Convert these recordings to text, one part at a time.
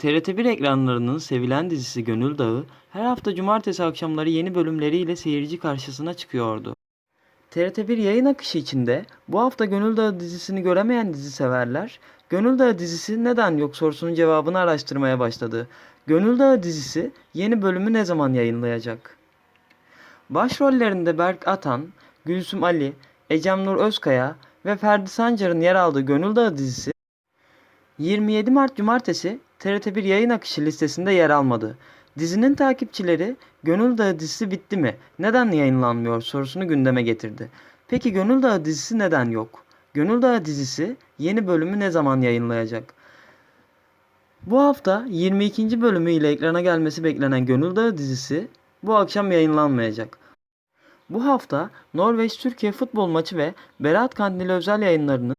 TRT1 ekranlarının sevilen dizisi Gönül Dağı her hafta cumartesi akşamları yeni bölümleriyle seyirci karşısına çıkıyordu. TRT1 yayın akışı içinde bu hafta Gönül Dağı dizisini göremeyen dizi severler, Gönül Dağı dizisi neden yok sorusunun cevabını araştırmaya başladı. Gönül Dağı dizisi yeni bölümü ne zaman yayınlayacak? Başrollerinde Berk Atan, Gülsüm Ali, Ecem Nur Özkaya ve Ferdi Sancar'ın yer aldığı Gönül Dağı dizisi 27 Mart Cumartesi TRT1 yayın akışı listesinde yer almadı. Dizinin takipçileri Gönül Dağı dizisi bitti mi? Neden yayınlanmıyor sorusunu gündeme getirdi. Peki Gönül Dağı dizisi neden yok? Gönül Dağı dizisi yeni bölümü ne zaman yayınlayacak? Bu hafta 22. bölümü ile ekrana gelmesi beklenen Gönül Dağı dizisi bu akşam yayınlanmayacak. Bu hafta Norveç-Türkiye futbol maçı ve Berat Kandili özel yayınlarının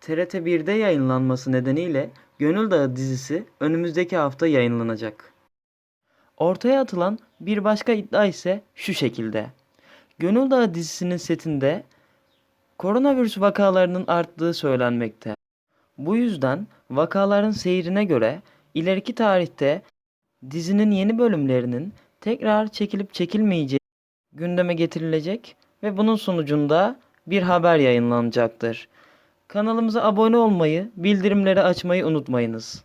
TRT 1'de yayınlanması nedeniyle Gönül Dağı dizisi önümüzdeki hafta yayınlanacak. Ortaya atılan bir başka iddia ise şu şekilde. Gönül Dağı dizisinin setinde koronavirüs vakalarının arttığı söylenmekte. Bu yüzden vakaların seyrine göre ileriki tarihte dizinin yeni bölümlerinin tekrar çekilip çekilmeyeceği gündeme getirilecek ve bunun sonucunda bir haber yayınlanacaktır. Kanalımıza abone olmayı, bildirimleri açmayı unutmayınız.